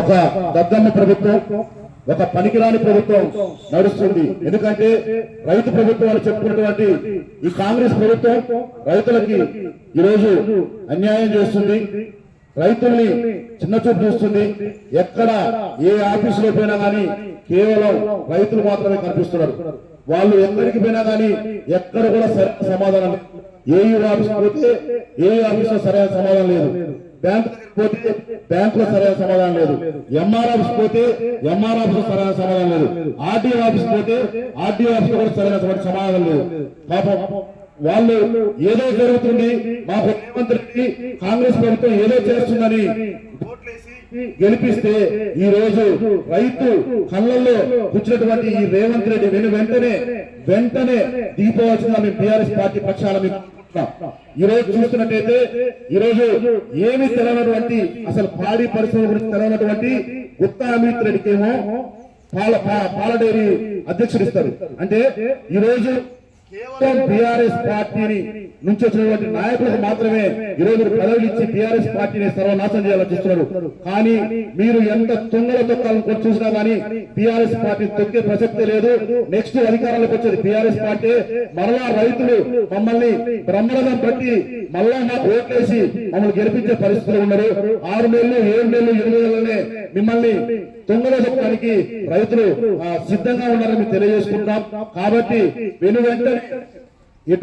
ఒక దద్దమ్మ ప్రభుత్వం ఒక పనికిరాని ప్రభుత్వం నడుస్తుంది. ఎందుకంటే రైతు ప్రభుత్వాలు చెప్పుకున్నటువంటి ఈ కాంగ్రెస్ ప్రభుత్వం రైతులకి ఈరోజు అన్యాయం చేస్తుంది. రైతుల్ని చిన్నచూపు చూస్తుంది. ఎక్కడ ఏ ఆఫీసులో పోయినా కానీ కేవలం రైతులు మాత్రమే కనిపిస్తున్నారు. వాళ్ళు ఎక్కడికి పోయినా కానీ ఎక్కడ కూడా సరైన సమాధానం ఏ ఆఫీస్ పోతే ఏ ఆఫీస్లో సరైన సమాధానం లేదు. బ్యాంకు పోతే బ్యాంక్లో సరైన సమాధానం లేదు. ఎంఆర్ ఆఫీస్ పోతే ఎంఆర్ ఆఫీస్లో సరైన సమాధానం లేదు. ఆర్డీఓ ఆఫీస్ పోతే ఆర్డీఓ ఆఫీస్ కూడా సరైన సమాధానం లేదు. పాపం వాళ్ళు ఏదో జరుగుతుంది మా రేవంత్ రెడ్డి కాంగ్రెస్ ప్రభుత్వం ఏదో చేస్తుందని గెలిపిస్తే ఈ రోజు రైతు కళ్ళల్లో కూర్చున్నటువంటి ఈ రేవంత్ రెడ్డి వెను వెంటనే వెంటనే దిగిపోవాల్సిందిగా మేము టీఆర్ఎస్ పార్టీ పక్షాల ఈరోజు ఈ రోజు చూస్తున్నట్టయితే ఈ రోజు ఏమి తెలవనటువంటి అసలు పాడి పరిశ్రమ గురించి తెలవనటువంటి గుత్తా అమిత్ ఏమో పాల పాల డైరీ అధ్యక్షుడు ఇస్తారు. అంటే ఈరోజు కేవలం టిఆర్ఎస్ పార్టీని నుంచి వచ్చినటువంటి నాయకులకు మాత్రమే ఈరోజు పదవులు ఇచ్చి టిఆర్ఎస్ పార్టీని సర్వనాశనం చేయాలని చూస్తున్నారు. కానీ మీరు ఎంత తొంగల తొక్కాలను కూడా చూసినా కానీ టిఆర్ఎస్ పార్టీ తొక్కే ప్రసక్తే లేదు. నెక్స్ట్ అధికారంలోకి వచ్చేది టిఆర్ఎస్ పార్టీ. మరలా రైతులు మమ్మల్ని బ్రహ్మరథం పట్టి మళ్ళా మాకు ఓట్లేసి మమ్మల్ని గెలిపించే పరిస్థితులు ఉన్నారు. ఆరు నెలలు ఏడు నెలలు ఎనిమిది నెలలనే మిమ్మల్ని తొంగల దొక్కడానికి రైతులు ఆ, సిద్ధంగా ఉన్నారని తెలియజేసుకుంటాం కాబట్టి వెను వెంటనే